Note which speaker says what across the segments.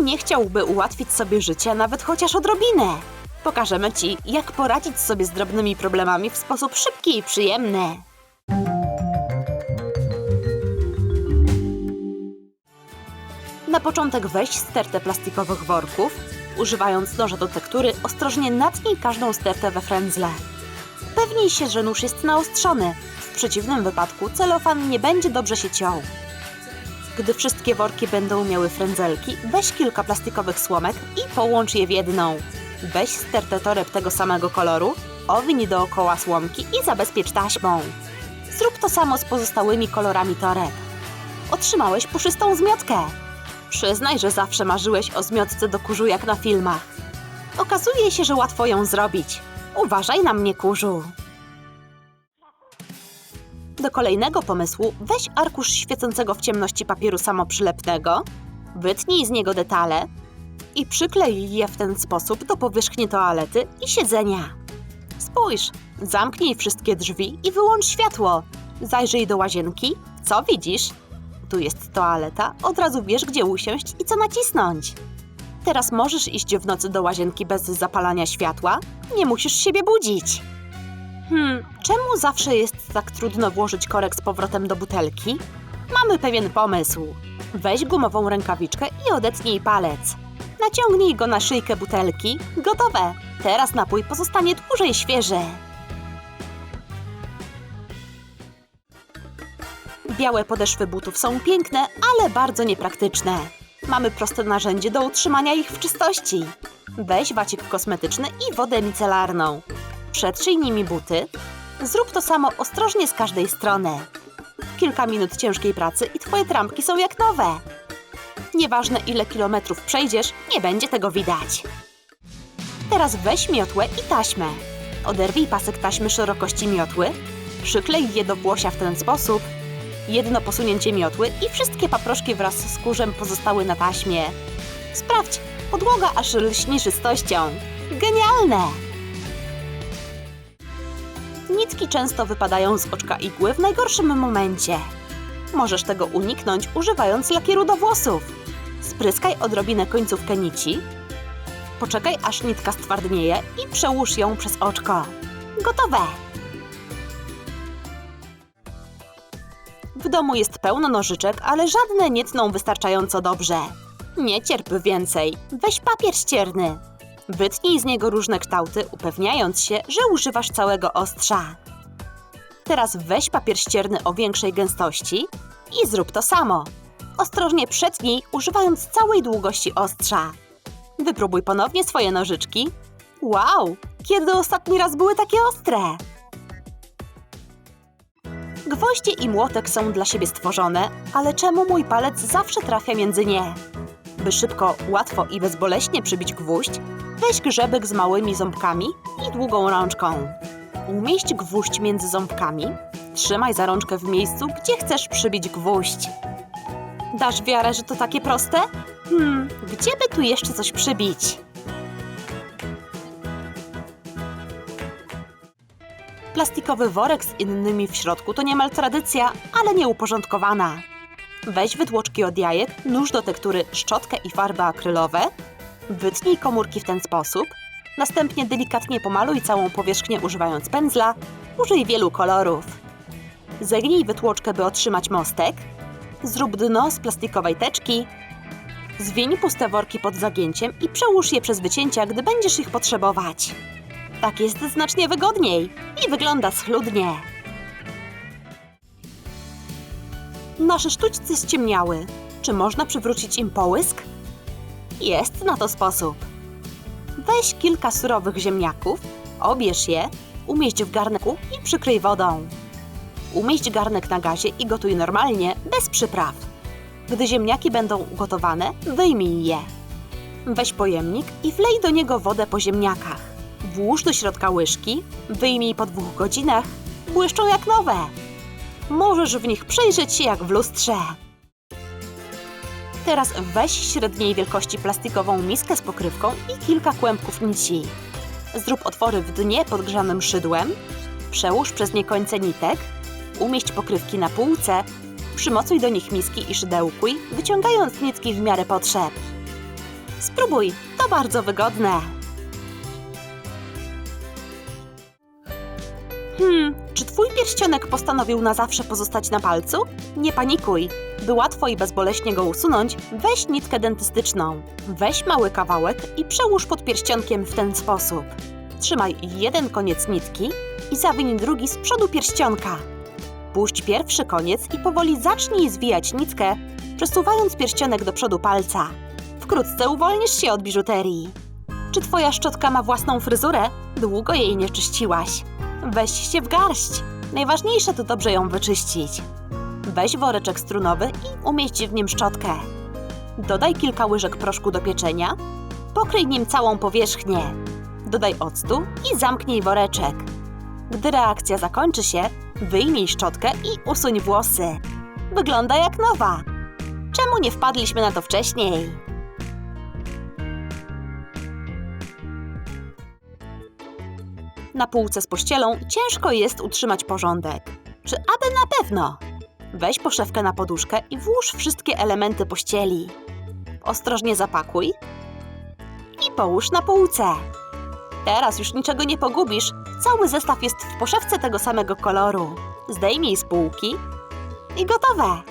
Speaker 1: nie chciałby ułatwić sobie życia nawet chociaż odrobinę? Pokażemy Ci, jak poradzić sobie z drobnymi problemami w sposób szybki i przyjemny. Na początek weź stertę plastikowych worków. Używając noża do tektury, ostrożnie natnij każdą stertę we frędzle. Upewnij się, że nóż jest naostrzony. W przeciwnym wypadku celofan nie będzie dobrze się ciął. Gdy wszystkie worki będą miały frędzelki, weź kilka plastikowych słomek i połącz je w jedną. Weź stertę toreb tego samego koloru, owiń dookoła słomki i zabezpiecz taśmą. Zrób to samo z pozostałymi kolorami toreb. Otrzymałeś puszystą zmiotkę. Przyznaj, że zawsze marzyłeś o zmiotce do kurzu jak na filmach. Okazuje się, że łatwo ją zrobić. Uważaj na mnie, kurzu. Do kolejnego pomysłu weź arkusz świecącego w ciemności papieru samoprzylepnego, wytnij z niego detale i przyklej je w ten sposób do powierzchni toalety i siedzenia. Spójrz, zamknij wszystkie drzwi i wyłącz światło. Zajrzyj do łazienki. Co widzisz? Tu jest toaleta, od razu wiesz, gdzie usiąść i co nacisnąć. Teraz możesz iść w nocy do łazienki bez zapalania światła. Nie musisz siebie budzić. Hmm, czemu zawsze jest tak trudno włożyć korek z powrotem do butelki? Mamy pewien pomysł. Weź gumową rękawiczkę i odetnij palec. Naciągnij go na szyjkę butelki. Gotowe. Teraz napój pozostanie dłużej świeży. Białe podeszwy butów są piękne, ale bardzo niepraktyczne. Mamy proste narzędzie do utrzymania ich w czystości. Weź wacik kosmetyczny i wodę micelarną. Przetrzyj nimi buty. Zrób to samo ostrożnie z każdej strony. Kilka minut ciężkiej pracy i twoje trampki są jak nowe. Nieważne ile kilometrów przejdziesz, nie będzie tego widać. Teraz weź miotłę i taśmę. Oderwij pasek taśmy szerokości miotły. Przyklej je do włosia w ten sposób. Jedno posunięcie miotły i wszystkie paproszki wraz z kurzem pozostały na taśmie. Sprawdź, podłoga aż lśni czystością. Genialne! Nitki często wypadają z oczka igły w najgorszym momencie. Możesz tego uniknąć używając lakieru do włosów. Spryskaj odrobinę końcówkę nici. Poczekaj aż nitka stwardnieje i przełóż ją przez oczko. Gotowe! W domu jest pełno nożyczek, ale żadne nie tną wystarczająco dobrze. Nie cierp więcej. Weź papier ścierny. Wytnij z niego różne kształty, upewniając się, że używasz całego ostrza. Teraz weź papier ścierny o większej gęstości i zrób to samo. Ostrożnie przetnij, używając całej długości ostrza. Wypróbuj ponownie swoje nożyczki. Wow! Kiedy ostatni raz były takie ostre? Gwoździe i młotek są dla siebie stworzone, ale czemu mój palec zawsze trafia między nie? By szybko, łatwo i bezboleśnie przybić gwóźdź, weź grzebek z małymi ząbkami i długą rączką. Umieść gwóźdź między ząbkami, trzymaj za rączkę w miejscu, gdzie chcesz przybić gwóźdź. Dasz wiarę, że to takie proste? Hmm, gdzie by tu jeszcze coś przybić? Plastikowy worek z innymi w środku to niemal tradycja, ale nieuporządkowana. Weź wytłoczki od jajek, nóż do tektury, szczotkę i farby akrylowe. Wytnij komórki w ten sposób. Następnie delikatnie pomaluj całą powierzchnię używając pędzla. Użyj wielu kolorów. Zegnij wytłoczkę, by otrzymać mostek. Zrób dno z plastikowej teczki. Zwiń puste worki pod zagięciem i przełóż je przez wycięcia, gdy będziesz ich potrzebować. Tak jest znacznie wygodniej i wygląda schludnie. Nasze sztućce ściemniały. Czy można przywrócić im połysk? Jest na to sposób. Weź kilka surowych ziemniaków, obierz je, umieść w garnku i przykryj wodą. Umieść garnek na gazie i gotuj normalnie, bez przypraw. Gdy ziemniaki będą ugotowane, wyjmij je. Weź pojemnik i wlej do niego wodę po ziemniakach. Włóż do środka łyżki, wyjmij po dwóch godzinach. Błyszczą jak nowe. Możesz w nich przejrzeć się jak w lustrze. Teraz weź średniej wielkości plastikową miskę z pokrywką i kilka kłębków nici. Zrób otwory w dnie podgrzanym szydłem, przełóż przez nie końce nitek, umieść pokrywki na półce, przymocuj do nich miski i szydełkuj, wyciągając nitki w miarę potrzeb. Spróbuj, to bardzo wygodne. Hmm, twój pierścionek postanowił na zawsze pozostać na palcu? Nie panikuj. By łatwo i bezboleśnie go usunąć, weź nitkę dentystyczną. Weź mały kawałek i przełóż pod pierścionkiem w ten sposób. Trzymaj jeden koniec nitki i zawiń drugi z przodu pierścionka. Puść pierwszy koniec i powoli zacznij zwijać nitkę, przesuwając pierścionek do przodu palca. Wkrótce uwolnisz się od biżuterii. Czy twoja szczotka ma własną fryzurę? Długo jej nie czyściłaś. Weź się w garść. Najważniejsze to dobrze ją wyczyścić. Weź woreczek strunowy i umieść w nim szczotkę. Dodaj kilka łyżek proszku do pieczenia. Pokryj nim całą powierzchnię. Dodaj octu i zamknij woreczek. Gdy reakcja zakończy się, wyjmij szczotkę i usuń włosy. Wygląda jak nowa. Czemu nie wpadliśmy na to wcześniej? Na półce z pościelą ciężko jest utrzymać porządek. Czy aby na pewno? Weź poszewkę na poduszkę i włóż wszystkie elementy pościeli. Ostrożnie zapakuj i połóż na półce. Teraz już niczego nie pogubisz. Cały zestaw jest w poszewce tego samego koloru. Zdejmij z półki i gotowe.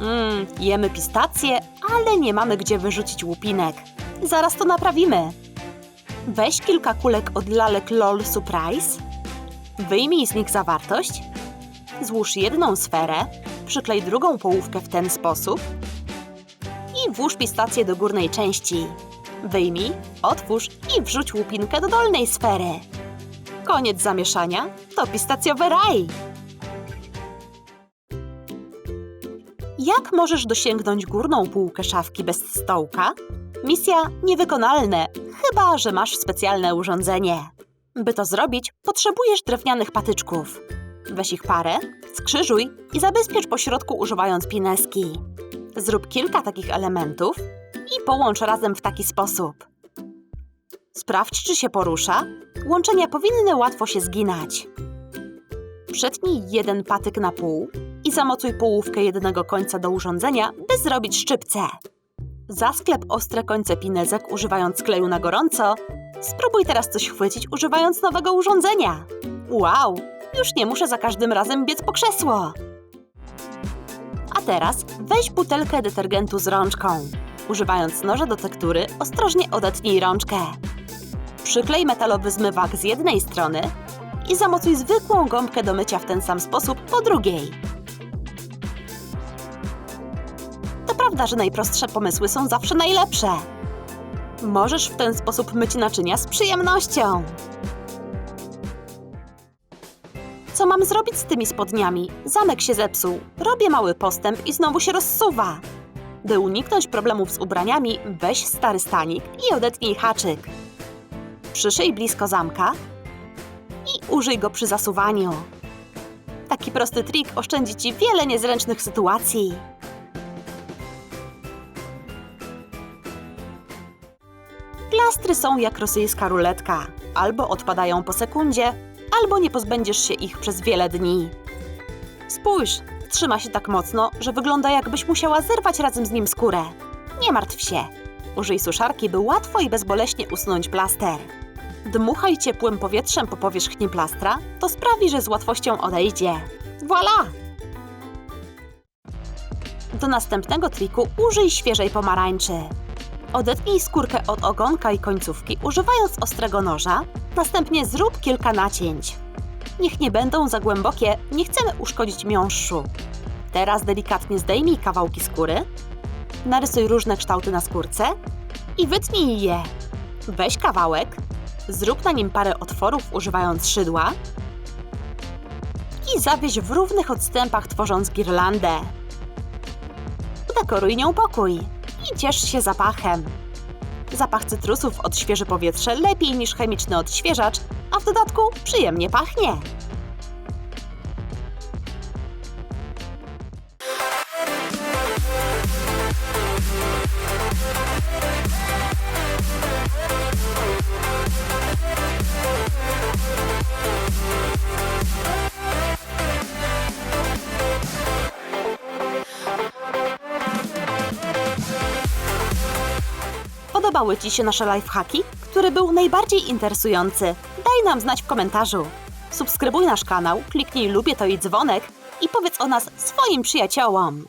Speaker 1: Mmm, jemy pistacje, ale nie mamy gdzie wyrzucić łupinek. Zaraz to naprawimy. Weź kilka kulek od lalek LOL Surprise. Wyjmij z nich zawartość. Złóż jedną sferę, przyklej drugą połówkę w ten sposób i włóż pistację do górnej części. Wyjmij, otwórz i wrzuć łupinkę do dolnej sfery. Koniec zamieszania to pistacjowy raj. Jak możesz dosięgnąć górną półkę szafki bez stołka? Misja niewykonalne, chyba że masz specjalne urządzenie. By to zrobić, potrzebujesz drewnianych patyczków. Weź ich parę, skrzyżuj i zabezpiecz po środku używając pineski. Zrób kilka takich elementów i połącz razem w taki sposób. Sprawdź, czy się porusza. Łączenia powinny łatwo się zginać. Przetnij jeden patyk na pół i zamocuj połówkę jednego końca do urządzenia, by zrobić szczypce. Zasklep ostre końce pinezek używając kleju na gorąco. Spróbuj teraz coś chwycić używając nowego urządzenia. Wow, już nie muszę za każdym razem biec po krzesło. A teraz weź butelkę detergentu z rączką. Używając noża do tektury, ostrożnie odetnij rączkę. Przyklej metalowy zmywak z jednej strony i zamocuj zwykłą gąbkę do mycia w ten sam sposób po drugiej. Prawda, że najprostsze pomysły są zawsze najlepsze. Możesz w ten sposób myć naczynia z przyjemnością. Co mam zrobić z tymi spodniami? Zamek się zepsuł. Robię mały postęp i znowu się rozsuwa. By uniknąć problemów z ubraniami, weź stary stanik i odetnij haczyk. Przyszyj blisko zamka i użyj go przy zasuwaniu. Taki prosty trik oszczędzi Ci wiele niezręcznych sytuacji. Plastry są jak rosyjska ruletka. Albo odpadają po sekundzie, albo nie pozbędziesz się ich przez wiele dni. Spójrz, trzyma się tak mocno, że wygląda jakbyś musiała zerwać razem z nim skórę. Nie martw się. Użyj suszarki, by łatwo i bezboleśnie usunąć plaster. Dmuchaj ciepłym powietrzem po powierzchni plastra, to sprawi, że z łatwością odejdzie. Voila! Do następnego triku użyj świeżej pomarańczy. Odetnij skórkę od ogonka i końcówki używając ostrego noża, następnie zrób kilka nacięć. Niech nie będą za głębokie, nie chcemy uszkodzić miąższu. Teraz delikatnie zdejmij kawałki skóry, narysuj różne kształty na skórce i wytnij je. Weź kawałek, zrób na nim parę otworów używając szydła i zawieź w równych odstępach tworząc girlandę. Udekoruj nią pokój i ciesz się zapachem. Zapach cytrusów odświeży powietrze lepiej niż chemiczny odświeżacz, a w dodatku przyjemnie pachnie. Podobały Ci się nasze lifehacki? Który był najbardziej interesujący? Daj nam znać w komentarzu. Subskrybuj nasz kanał, kliknij lubię to i dzwonek i powiedz o nas swoim przyjaciołom.